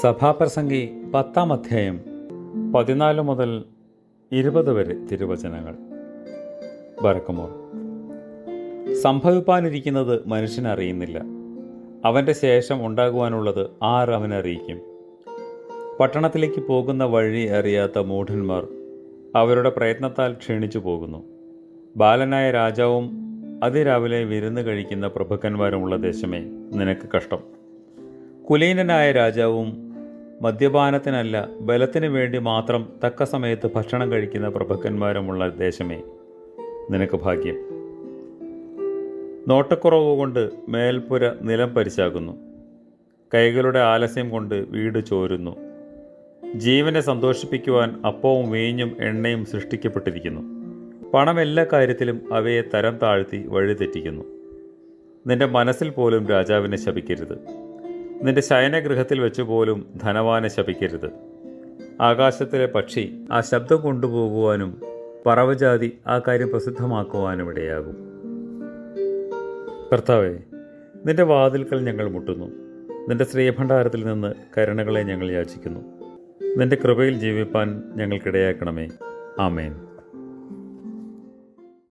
സഭാപ്രസംഗി പത്താം അധ്യായം പതിനാല് മുതൽ ഇരുപത് വരെ തിരുവചനങ്ങൾ. ബറക്കുമോർ സംഭവിപ്പാനിരിക്കുന്നത് മനുഷ്യനറിയുന്നില്ല അവന്റെ ശേഷം ഉണ്ടാകുവാനുള്ളത് ആർ അവനറിയിക്കും പട്ടണത്തിലേക്ക് പോകുന്ന വഴി അറിയാത്ത മൂഢന്മാർ അവരുടെ പ്രയത്നത്താൽ ക്ഷീണിച്ചു പോകുന്നു. ബാലനായ രാജാവും അതിരാവിലെ വിരുന്ന് കഴിക്കുന്ന പ്രഭുക്കന്മാരുമുള്ള ദേശമേ നിനക്ക് കഷ്ടം. കുലീനനായ രാജാവും മദ്യപാനത്തിനല്ല ബലത്തിനു വേണ്ടി മാത്രം തക്ക സമയത്ത് ഭക്ഷണം കഴിക്കുന്ന പ്രഭുക്കന്മാരുമുള്ള ദേശമേ. നിനക്ക് ഭാഗ്യം. നോട്ടക്കുറവ് കൊണ്ട് മേൽപ്പുര നിലം പരിശാകുന്നു. കൈകളുടെ ആലസ്യം കൊണ്ട് വീട് ചോരുന്നു. ജീവനെ സന്തോഷിപ്പിക്കുവാൻ അപ്പവും വീഞ്ഞും എണ്ണയും സൃഷ്ടിക്കപ്പെട്ടിരിക്കുന്നു. പണം എല്ലാ കാര്യത്തിലും അവയെ തരം താഴ്ത്തി വഴിതെറ്റിക്കുന്നു. നിന്റെ മനസ്സിൽ പോലും രാജാവിനെ ശപിക്കരുത്. നിന്റെ ശയനഗൃഹത്തിൽ വെച്ചുപോലും ധനവാനെ ശപിക്കരുത്. ആകാശത്തിലെ പക്ഷി ആ ശബ്ദം കൊണ്ടുപോകുവാനും പറവജാതി ആ കാര്യം പ്രസിദ്ധമാക്കുവാനും ഇടയാകും. കർത്താവെ നിന്റെ വാതിൽക്കൽ ഞങ്ങൾ മുട്ടുന്നു. നിന്റെ ശ്രീഭണ്ഡാരത്തിൽ നിന്ന് കരുണകളെ ഞങ്ങൾ യാചിക്കുന്നു. നിന്റെ കൃപയിൽ ജീവിപ്പാൻ ഞങ്ങൾക്കിടയാക്കണമേ. ആമേൻ.